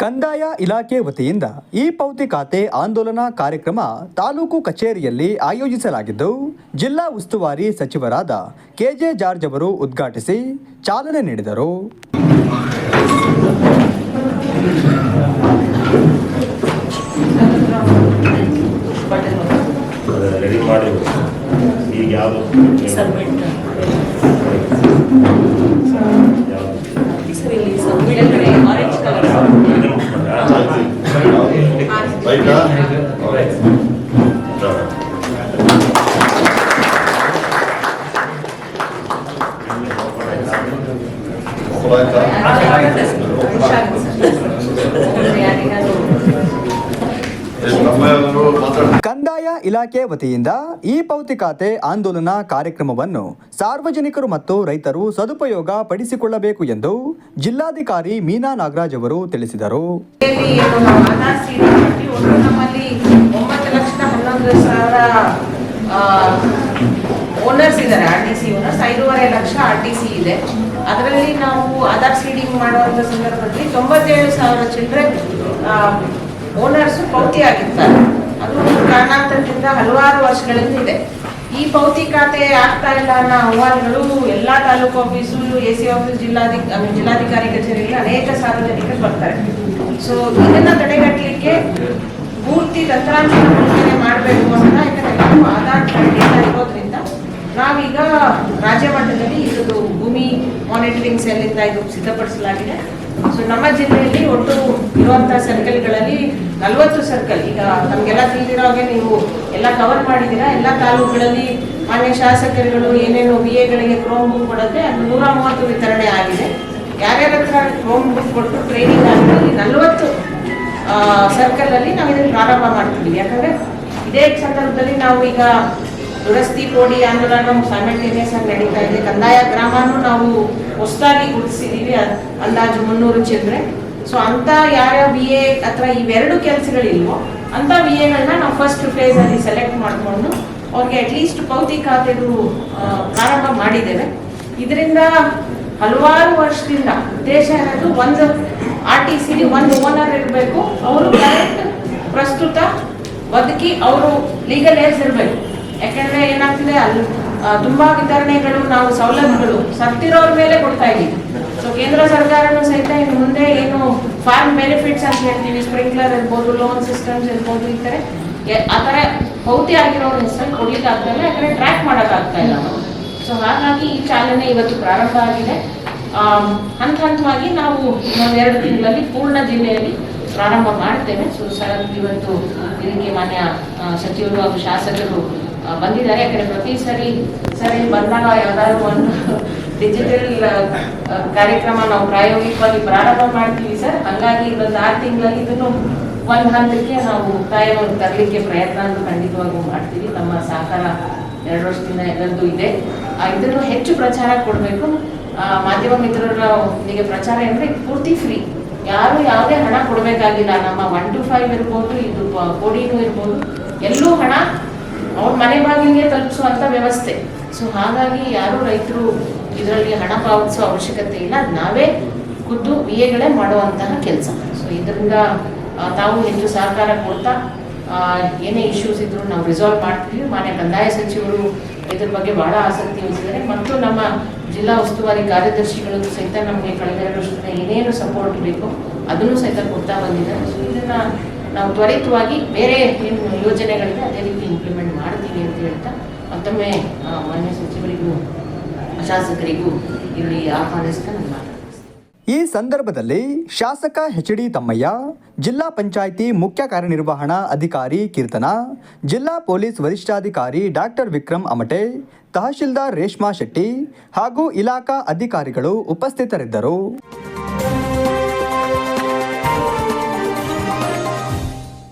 ಕಂದಾಯ ಇಲಾಖೆ ವತಿಯಿಂದ ಈ ಪೌತಿ ಖಾತೆ ಆಂದೋಲನ ಕಾರ್ಯಕ್ರಮ ತಾಲೂಕು ಕಚೇರಿಯಲ್ಲಿ ಆಯೋಜಿಸಲಾಗಿದ್ದು, ಜಿಲ್ಲಾ ಉಸ್ತುವಾರಿ ಸಚಿವರಾದ ಕೆಜೆ ಜಾರ್ಜ್ ಅವರು ಉದ್ಘಾಟಿಸಿ ಚಾಲನೆ ನೀಡಿದರು. ಸರ್ ಕಂದಾಯ ಇಲಾಖೆ ವತಿಯಿಂದ ಈ ಪೌತಿ ಖಾತೆ ಆಂದೋಲನ ಕಾರ್ಯಕ್ರಮವನ್ನು ಸಾರ್ವಜನಿಕರು ಮತ್ತು ರೈತರು ಸದುಪಯೋಗ ಪಡಿಸಿಕೊಳ್ಳಬೇಕು ಎಂದು ಜಿಲ್ಲಾಧಿಕಾರಿ ಮೀನಾ ನಾಗರಾಜ್ ಅವರು ತಿಳಿಸಿದರು. ಲಕ್ಷ ಆರ್ ಟಿ ಸಿ ಇದೆ. ಅದರಲ್ಲಿ ನಾವು ಆಧಾರ್ ಸೀಡಿಂಗ್ ಮಾಡುವಂಥ ಸಂದರ್ಭದಲ್ಲಿ ತೊಂಬತ್ತೇಳು ಸಾವಿರ ಚಿಲ್ಲರೆ ಓನರ್ಸ್ ಪೌತಿ ಆಗಿರ್ತಾರೆ ಅದು ಕಾರಣಾಂತರದಿಂದ ಹಲವಾರು ವರ್ಷಗಳಿಂದ ಇದೆ. ಈ ಪೌತಿ ಖಾತೆ ಆಗ್ತಾ ಇಲ್ಲ ಅನ್ನೋ ಅಹವಾಲುಗಳು ಎಲ್ಲ ತಾಲೂಕು ಆಫೀಸು ಎ ಸಿ ಆಫೀಸ್ ಜಿಲ್ಲಾಧಿ ಜಿಲ್ಲಾಧಿಕಾರಿ ಕಚೇರಿಯಲ್ಲಿ ಅನೇಕ ಸಾರ್ವಜನಿಕರು ಬರ್ತಾರೆ. ಸೊ ಇದನ್ನ ತಡೆಗಟ್ಟಲಿಕ್ಕೆ ಪೂರ್ತಿ ತಂತ್ರಾಂಶ ಬಳಕೆ ಮಾಡಬೇಕು ಅಂತ ಯಾಕಂದ್ರೆ ಆಧಾರ್ ಕಾರ್ಡ್ ಇರೋದ್ರಿಂದ ನಾವೀಗ ರಾಜ್ಯ ಮಟ್ಟದಲ್ಲಿ ಇದು ಮಾನಿಟರಿಂಗ್ ಸೆಲ್ಲಿಂದ ಇದು ಸಿದ್ಧಪಡಿಸಲಾಗಿದೆ. ಸೊ ನಮ್ಮ ಜಿಲ್ಲೆಯಲ್ಲಿ ಒಟ್ಟು ಇರುವಂತಹ ಸರ್ಕಲ್ಗಳಲ್ಲಿ ನಲವತ್ತು ಸರ್ಕಲ್ ಈಗ ನಮಗೆಲ್ಲ ತಿಳಿದಿರೋ ಹಾಗೆ ನೀವು ಎಲ್ಲ ಕವರ್ ಮಾಡಿದ್ದೀರಾ? ಎಲ್ಲ ತಾಲೂಕುಗಳಲ್ಲಿ ಮಾನ್ಯ ಶಾಸಕರುಗಳು ಏನೇನು ಬಿ ಎಗಳಿಗೆ ಕ್ರೋಮ್ ಬುಕ್ ಕೊಡುತ್ತೆ, ಅದು ನೂರ ಮೂವತ್ತು ವಿತರಣೆ ಆಗಿದೆ. ಯಾರ್ಯಾರ ಹತ್ರ ಕ್ರೋಮ್ ಬುಕ್ ಕೊಟ್ಟು ಟ್ರೈನಿಂಗ್ ಆಗಿದೆ ನಲವತ್ತು ಸರ್ಕಲ್ ಅಲ್ಲಿ ನಾವು ಇದನ್ನು ಪ್ರಾರಂಭ ಮಾಡ್ತಿದ್ದೀವಿ ಯಾಕಂದ್ರೆ ಇದೇ ಸಂದರ್ಭದಲ್ಲಿ ನಾವು ಈಗ ದುರಸ್ತಿ ಕೋಡಿ ಆಂದೋಲನ ಸೈಮಲ್ಟೇನಿಯಸ್ ಆಗಿ ನಡೀತಾ ಇದೆ. ಕಂದಾಯ ಗ್ರಾಮನೂ ನಾವು ಹೊಸದಾಗಿ ಗುರುತಿಸಿದೀವಿ ಅಂದಾಜು ಮುನ್ನೂರು ಚಿಲ್ಲರೆ ಸೊ ಅಂತ ಯಾರ್ಯಾವ ಬಿ ಎ ಅಥವಾ ಇವೆರಡು ಕೆಲಸಗಳಿಲ್ವೋ, ಅಂತ ಬಿ ಎಗಳನ್ನ ನಾವು ಫಸ್ಟ್ ಫೇಸ್ ಅಲ್ಲಿ ಸೆಲೆಕ್ಟ್ ಮಾಡಿಕೊಂಡು ಅವ್ರಿಗೆ ಅಟ್ಲೀಸ್ಟ್ ಪೌತಿ ಖಾತೆದು ಪ್ರಾರಂಭ ಮಾಡಿದ್ದೇವೆ. ಇದರಿಂದ ಹಲವಾರು ವರ್ಷದಿಂದ ಉದ್ದೇಶ ಅನ್ನೋದು ಒಂದು ಆರ್ ಟಿ ಸಿಲಿ ಒಂದು ಓನರ್ ಇರಬೇಕು. ಅವರು ಕರೆಕ್ಟ್ ಪ್ರಸ್ತುತ ಬದುಕಿ ಅವರು ಲೀಗಲ್ ಏಜ್ ಇರಬೇಕು. ಯಾಕಂದ್ರೆ ಏನಾಗ್ತದೆ, ಅಲ್ಲಿ ತುಂಬಾ ವಿತರಣೆಗಳು, ನಾವು ಸೌಲಭ್ಯಗಳು ಸತ್ತಿರೋರ ಮೇಲೆ ಕೊಡ್ತಾ ಇದ್ದೀವಿ. ಸೊ ಕೇಂದ್ರ ಸರ್ಕಾರನೂ ಸಹಿತ ಇನ್ನು ಮುಂದೆ ಏನು ಫಾರ್ಮ್ ಬೆನಿಫಿಟ್ಸ್ ಅಂತ ಹೇಳ್ತೀವಿ ಸ್ಪ್ರಿಂಕ್ಲರ್ ಇರ್ಬೋದು ಲೋನ್ ಸಿಸ್ಟಮ್ಸ್ ಇರ್ಬೋದು, ಈ ಎ- ಆ ಥರ ಭೌತಿ ಆಗಿರೋ ಹೆಸರಲ್ಲಿ ಕೊಡ್ಲಿಕ್ಕೆ ಆಗ್ತಾ ಇಲ್ಲ, ಯಾಕಂದ್ರೆ ಟ್ರ್ಯಾಕ್ ಮಾಡೋಕ್ಕಾಗ್ತಾ ಇಲ್ಲ. ಸೊ ಹಾಗಾಗಿ ಈ ಚಾಲನೆ ಇವತ್ತು ಪ್ರಾರಂಭ ಆಗಿದೆ. ಹಂತ ಹಂತವಾಗಿ ನಾವು ಇನ್ನೊಂದು ಎರಡು ತಿಂಗಳಲ್ಲಿ ಪೂರ್ಣ ಜಿಲ್ಲೆಯಲ್ಲಿ ಪ್ರಾರಂಭ ಮಾಡ್ತೇವೆ. ಸೊ ಸರ್, ಇವತ್ತು ಇದಕ್ಕೆ ಮಾನ್ಯ ಸಚಿವರು ಹಾಗೂ ಶಾಸಕರು ಬಂದಿದ್ದಾರೆ. ಯಾಕಂದ್ರೆ ಪ್ರತಿ ಸರಿ ಸರಿ ಬಂದಾಗ ಯಾವ್ದಾದ್ರು ಒಂದು ಡಿಜಿಟಲ್ ಕಾರ್ಯಕ್ರಮ ನಾವು ಪ್ರಾಯೋಗಿಕವಾಗಿ ಪ್ರಾರಂಭ ಮಾಡ್ತೀವಿ ಸರ್. ಹಾಗಾಗಿ ಇನ್ನೊಂದು ಆರು ತಿಂಗಳಲ್ಲಿ ಇದನ್ನು ಒಂದು ಹಂತಕ್ಕೆ ನಾವು ಮುಕ್ತಾಯವನ್ನು ತರಲಿಕ್ಕೆ ಪ್ರಯತ್ನ ಅಂತ ಖಂಡಿತವಾಗೂ ಮಾಡ್ತೀವಿ. ನಮ್ಮ ಸಹಕಾರ ಎರಡು ವರ್ಷದಿಂದ ಎಲ್ಲರದ್ದು ಇದೆ. ಇದನ್ನು ಹೆಚ್ಚು ಪ್ರಚಾರ ಕೊಡಬೇಕು. ಮಾಧ್ಯಮ ಮಿತ್ರರ ನಿಮಗೆ ಪ್ರಚಾರ ಅಂದರೆ ಪೂರ್ತಿ ಫ್ರೀ ಯಾರು ಯಾವುದೇ ಹಣ ಕೊಡಬೇಕಾಗಿಲ್ಲ. ನಮ್ಮ ಒನ್ ಟು ಫೈವ್ ಇರ್ಬೋದು, ಇದು ಕೋಡಿನೂ ಇರ್ಬೋದು. ಎಲ್ಲೂ ಹಣ ಅವ್ರ ಮನೆ ಬಾಗಿಲಿಗೆ ತಲುಪಿಸುವಂತ ವ್ಯವಸ್ಥೆ. ಸೊ ಹಾಗಾಗಿ ಯಾರು ರೈತರು ಇದರಲ್ಲಿ ಹಣ ಪಾವತಿಸುವ ಅವಶ್ಯಕತೆ ಇಲ್ಲ. ನಾವೇ ಖುದ್ದು ವಿ ಎಗಳೇ ಮಾಡುವಂತಹ ಕೆಲಸ. ಸೊ ಇದರಿಂದ ತಾವು ಹೆಚ್ಚು ಸಹಕಾರ ಕೊಡ್ತಾ ಏನೇ ಇಶ್ಯೂಸ್ ಇದ್ರು ನಾವು ರಿಸಾಲ್ವ್ ಮಾಡ್ತೀವಿ. ಮಾನ್ಯ ಕಂದಾಯ ಸಚಿವರು ಇದ್ರ ಬಗ್ಗೆ ಬಹಳ ಆಸಕ್ತಿ ವಹಿಸಿದ್ದಾರೆ ಮತ್ತು ನಮ್ಮ ಜಿಲ್ಲಾ ಉಸ್ತುವಾರಿ ಕಾರ್ಯದರ್ಶಿಗಳು ಸಹಿತ ನಮಗೆ ಕಳೆದ ಎರಡು ವರ್ಷದಿಂದ ಏನೇನು ಸಪೋರ್ಟ್ ಬೇಕು, ಅದನ್ನು ಸಹಿತ ಕೊಡ್ತಾ ಬಂದಿದ್ದಾರೆ. ಸೊ ಇದನ್ನ ನಾವು ತ್ವರಿತವಾಗಿ ಬೇರೆ ಏನು ಯೋಜನೆಗಳಿದೆ ಅದೇ ರೀತಿ ಇಂಪ್ಲಿಮೆಂಟ್ ಮಾಡ್ತೀವಿ ಅಂತ ಹೇಳ್ತಾ ಮತ್ತೊಮ್ಮೆ ಮಾನ್ಯ ಸಚಿವರಿಗೂ, ಶಾಸಕರಿಗೂ ಇಲ್ಲಿ ಆಹ್ವಾನಿಸ್ತಾ ನಾನು ಮಾತಾಡ್ತೀನಿ ಈ ಸಂದರ್ಭದಲ್ಲಿ ಶಾಸಕ ಎಚ್ ಡಿ ತಮ್ಮಯ್ಯ, ಜಿಲ್ಲಾ ಪಂಚಾಯಿತಿ ಮುಖ್ಯ ಕಾರ್ಯನಿರ್ವಹಣಾ ಅಧಿಕಾರಿ ಕೀರ್ತನ, ಜಿಲ್ಲಾ ಪೊಲೀಸ್ ವರಿಷ್ಠಾಧಿಕಾರಿ ಡಾಕ್ಟರ್ ವಿಕ್ರಮ್ ಅಮಟೆ, ತಹಶೀಲ್ದಾರ್ ರೇಷ್ಮಾ ಶೆಟ್ಟಿ ಹಾಗೂ ಇಲಾಖಾ ಅಧಿಕಾರಿಗಳು ಉಪಸ್ಥಿತರಿದ್ದರು.